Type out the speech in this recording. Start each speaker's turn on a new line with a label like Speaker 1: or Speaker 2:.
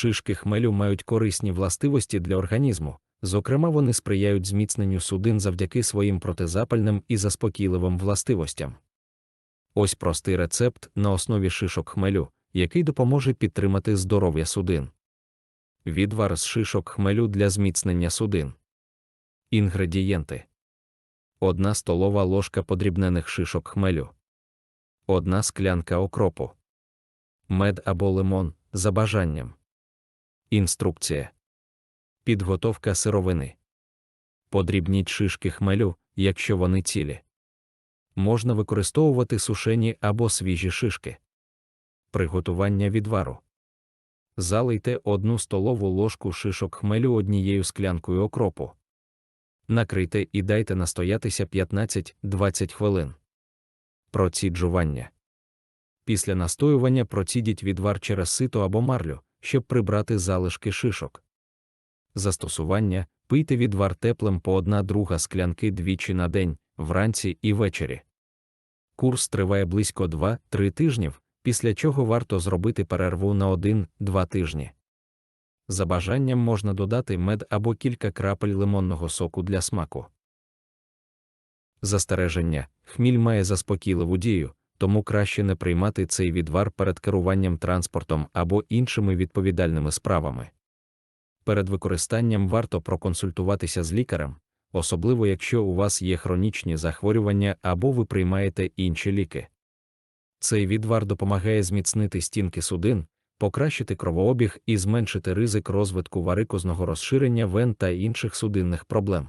Speaker 1: Шишки хмелю мають корисні властивості для організму, зокрема, вони сприяють зміцненню судин завдяки своїм протизапальним і заспокійливим властивостям. Ось простий рецепт на основі шишок хмелю, який допоможе підтримати здоров'я судин. Відвар з шишок хмелю для зміцнення судин. Інгредієнти: 1 столова ложка подрібнених шишок хмелю, 1 склянка окропу, мед або лимон за бажанням. Інструкція. Підготовка сировини. Подрібніть шишки хмелю, якщо вони цілі. Можна використовувати сушені або свіжі шишки. Приготування відвару. Залийте одну столову ложку шишок хмелю однією склянкою окропу. Накрийте і дайте настоятися 15-20 хвилин. Проціджування. Після настоювання процідіть відвар через сито або марлю, щоб прибрати залишки шишок. Застосування пийте відвар теплим по 1-2 склянки двічі на день, вранці і ввечері. Курс триває близько 2-3 тижнів, після чого варто зробити перерву на 1-2 тижні. За бажанням можна додати мед або кілька крапель лимонного соку для смаку. Застереження хміль має заспокійливу дію, тому краще не приймати цей відвар перед керуванням транспортом або іншими відповідальними справами. Перед використанням варто проконсультуватися з лікарем, особливо якщо у вас є хронічні захворювання або ви приймаєте інші ліки. Цей відвар допомагає зміцнити стінки судин, покращити кровообіг і зменшити ризик розвитку варикозного розширення вен та інших судинних проблем.